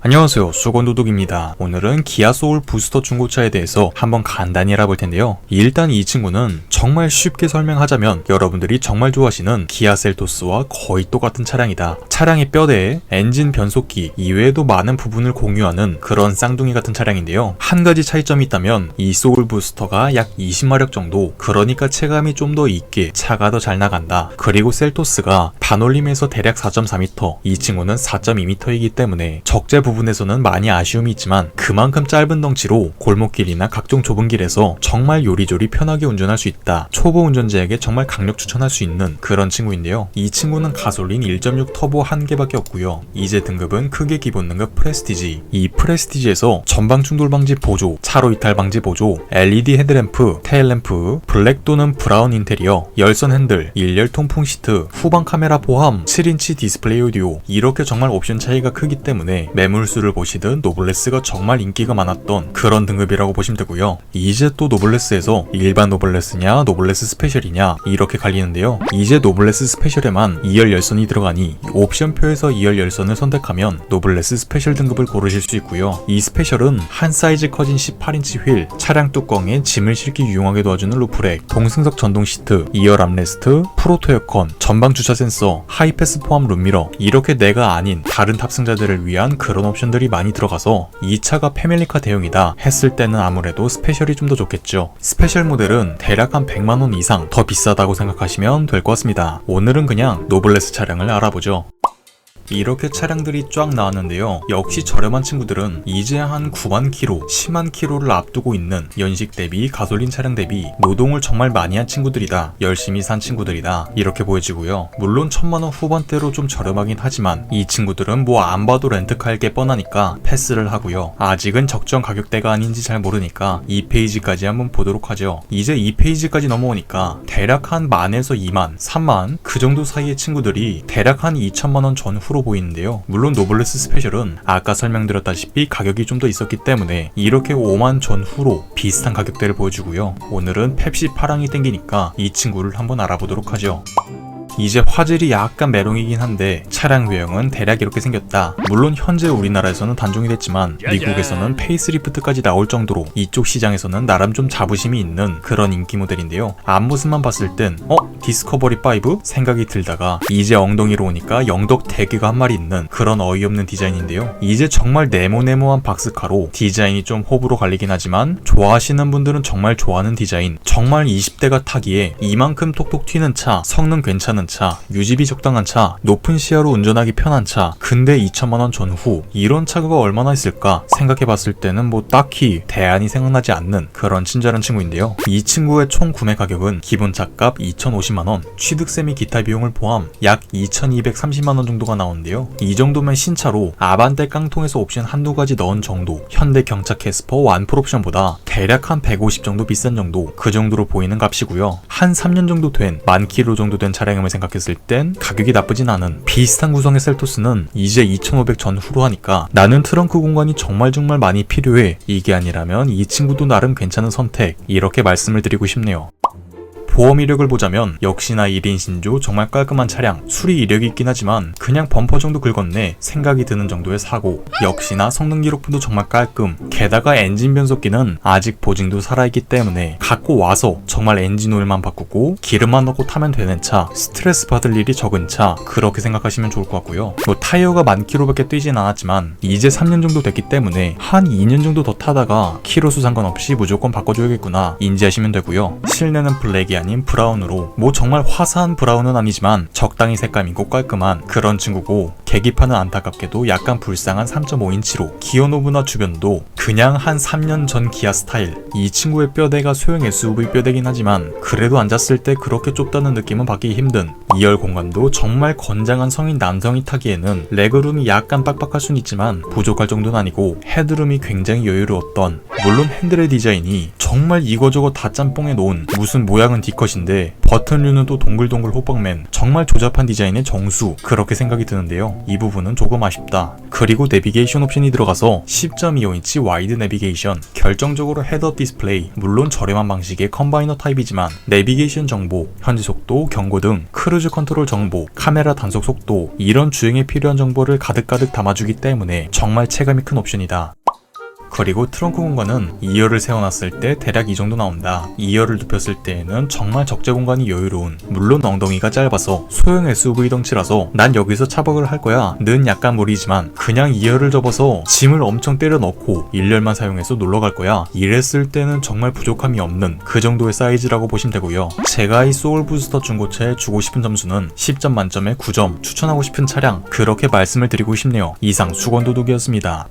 안녕하세요. 수건도둑입니다. 오늘은 기아 소울 부스터 중고차에 대해서 한번 간단히 알아볼 텐데요. 일단 이 친구는 정말 쉽게 설명하자면 여러분들이 정말 좋아하시는 기아 셀토스와 거의 똑같은 차량이다. 차량의 뼈대에 엔진 변속기 이외에도 많은 부분을 공유하는 그런 쌍둥이 같은 차량인데요. 한 가지 차이점이 있다면 이 소울 부스터가 약 20마력 정도 그러니까 체감이 좀 더 있게 차가 더 잘 나간다. 그리고 셀토스가 반올림에서 대략 4.4m 이 친구는 4.2m이기 때문에 적재 부분에서는 많이 아쉬움이 있지만 그만큼 짧은 덩치로 골목길이나 각종 좁은 길에서 정말 요리조리 편하게 운전할 수 있다. 초보 운전자에게 정말 강력 추천할 수 있는 그런 친구인데요. 이 친구는 가솔린 1.6 터보 한 개밖에 없고요. 이제 등급은 크게 기본 등급 프레스티지. 이 프레스티지에서 전방 충돌 방지 보조, 차로 이탈 방지 보조, LED 헤드램프, 테일램프, 블랙 또는 브라운 인테리어, 열선 핸들, 일열 통풍 시트, 후방 카메라 포함 7인치 디스플레이 오디오 이렇게 정말 옵션 차이가 크기 때문에 매물 수를 보시든 노블레스가 정말 인기가 많았던 그런 등급이라고 보시면 되고요. 이제 또 노블레스에서 일반 노블레스냐 노블레스 스페셜이냐 이렇게 갈리는데요. 이제 노블레스 스페셜에만 2열 열선이 들어가니 옵션표에서 2열 열선을 선택하면 노블레스 스페셜 등급을 고르실 수 있고요. 이 스페셜은 한 사이즈 커진 18인치 휠, 차량 뚜껑에 짐을 실기 유용하게 도와주는 루프렉, 동승석 전동 시트, 2열 암레스트, 프로토 에어컨, 전방 주차 센서, 하이패스 포함 룸미러 이렇게 내가 아닌 다른 탑승자들을 위한 그런 옵션들이 많이 들어가서 이 차가 패밀리카 대용이다 했을 때는 아무래도 스페셜이 좀 더 좋겠죠. 스페셜 모델은 대략 한 100만원 이상 더 비싸다고 생각하시면 될 것 같습니다. 오늘은 그냥 노블레스 차량을 알아보죠. 이렇게 차량들이 쫙 나왔는데요. 역시 저렴한 친구들은 이제 한 9만 킬로, 10만 킬로를 앞두고 있는 연식 대비 가솔린 차량 대비 노동을 정말 많이 한 친구들이다. 열심히 산 친구들이다. 이렇게 보여지고요. 물론 천만 원 후반대로 좀 저렴하긴 하지만 이 친구들은 뭐 안 봐도 렌트카일 게 뻔하니까 패스를 하고요. 아직은 적정 가격대가 아닌지 잘 모르니까 2페이지까지 한번 보도록 하죠. 이제 2페이지까지 넘어오니까 대략 한 만에서 2만, 3만 그 정도 사이의 친구들이 대략 한 2천만 원 전후로 보이는데요. 물론 노블레스 스페셜은 아까 설명드렸다시피 가격이 좀 더 있었기 때문에 이렇게 5만 전후로 비슷한 가격대를 보여주고요. 오늘은 펩시 파랑이 땡기니까 이 친구를 한번 알아보도록 하죠. 이제 화질이 약간 메롱이긴 한데 차량 외형은 대략 이렇게 생겼다. 물론 현재 우리나라에서는 단종이 됐지만 미국에서는 페이스리프트까지 나올 정도로 이쪽 시장에서는 나름 좀 자부심이 있는 그런 인기 모델인데요. 앞모습만 봤을 땐 어? 디스커버리 5? 생각이 들다가 이제 엉덩이로 오니까 영덕 대게가 한 마리 있는 그런 어이없는 디자인인데요. 이제 정말 네모네모한 박스카로 디자인이 좀 호불호 갈리긴 하지만 좋아하시는 분들은 정말 좋아하는 디자인 정말 20대가 타기에 이만큼 톡톡 튀는 차 성능 괜찮은 차, 유지비 적당한 차, 높은 시야로 운전하기 편한 차, 근데 2천만 원 전후, 이런 차가 얼마나 있을까 생각해 봤을 때는 뭐 딱히 대안이 생각나지 않는 그런 친절한 친구인데요. 이 친구의 총 구매 가격은 기본 차값 2,050 만원, 취득세 및 기타 비용을 포함 약 2,230만원 정도가 나오는데요. 이 정도면 신차로 아반떼 깡통에서 옵션 한두 가지 넣은 정도, 현대 경차 캐스퍼 완풀 옵션보다 대략 한 150 정도 비싼 정도, 그 정도로 보이는 값이고요. 한 3년 정도 된, 만 킬로 정도 된 차량임을 생각했을 땐 가격이 나쁘진 않은 비슷한 구성의 셀토스는 이제 2,500 전후로 하니까 나는 트렁크 공간이 정말 정말 많이 필요해. 이게 아니라면 이 친구도 나름 괜찮은 선택. 이렇게 말씀을 드리고 싶네요. 보험 이력을 보자면 역시나 1인 신조 정말 깔끔한 차량 수리 이력이 있긴 하지만 그냥 범퍼 정도 긁었네 생각이 드는 정도의 사고. 역시나 성능 기록부도 정말 깔끔. 게다가 엔진 변속기는 아직 보증도 살아있기 때문에 갖고 와서 정말 엔진 오일만 바꾸고 기름만 넣고 타면 되는 차 스트레스 받을 일이 적은 차 그렇게 생각하시면 좋을 것 같고요. 뭐 타이어가 만 킬로밖에 뛰진 않았지만 이제 3년 정도 됐기 때문에 한 2년 정도 더 타다가 키로수 상관없이 무조건 바꿔줘야겠구나 인지하시면 되고요. 실내는 블랙이 아닌 브라운으로 뭐 정말 화사한 브라운은 아니지만 적당히 색감 있고 깔끔한 그런 친구고 계기판은 안타깝게도 약간 불쌍한 3.5인치로 기어 노브나 주변도 그냥 한 3년 전 기아 스타일. 이 친구의 뼈대가 소형 SUV 뼈대긴 하지만 그래도 앉았을 때 그렇게 좁다는 느낌은 받기 힘든. 2열 공간도 정말 건장한 성인 남성이 타기에는 레그룸이 약간 빡빡할 순 있지만 부족할 정도는 아니고 헤드룸이 굉장히 여유로웠던. 물론 핸들의 디자인이 정말 이거저거 다 짬뽕해 놓은 무슨 모양은 D컷인데 버튼류는 또 동글동글 호박맨 정말 조잡한 디자인의 정수 그렇게 생각이 드는데요. 이 부분은 조금 아쉽다. 그리고 내비게이션 옵션이 들어가서 10.25인치 와이드 내비게이션 결정적으로 헤드업 디스플레이 물론 저렴한 방식의 컴바이너 타입이지만 내비게이션 정보 현지 속도 경고 등 크루즈 컨트롤 정보 카메라 단속 속도 이런 주행에 필요한 정보를 가득가득 담아주기 때문에 정말 체감이 큰 옵션이다 그리고 트렁크 공간은 2열을 세워놨을 때 대략 이 정도 나온다. 2열을 눕혔을 때에는 정말 적재 공간이 여유로운 물론 엉덩이가 짧아서 소형 SUV 덩치라서 난 여기서 차박을 할 거야 는 약간 무리지만 그냥 2열을 접어서 짐을 엄청 때려 넣고 1열만 사용해서 놀러 갈 거야 이랬을 때는 정말 부족함이 없는 그 정도의 사이즈라고 보시면 되고요. 제가 이 소울 부스터 중고차에 주고 싶은 점수는 10점 만점에 9점 추천하고 싶은 차량 그렇게 말씀을 드리고 싶네요. 이상 수건 도둑이었습니다.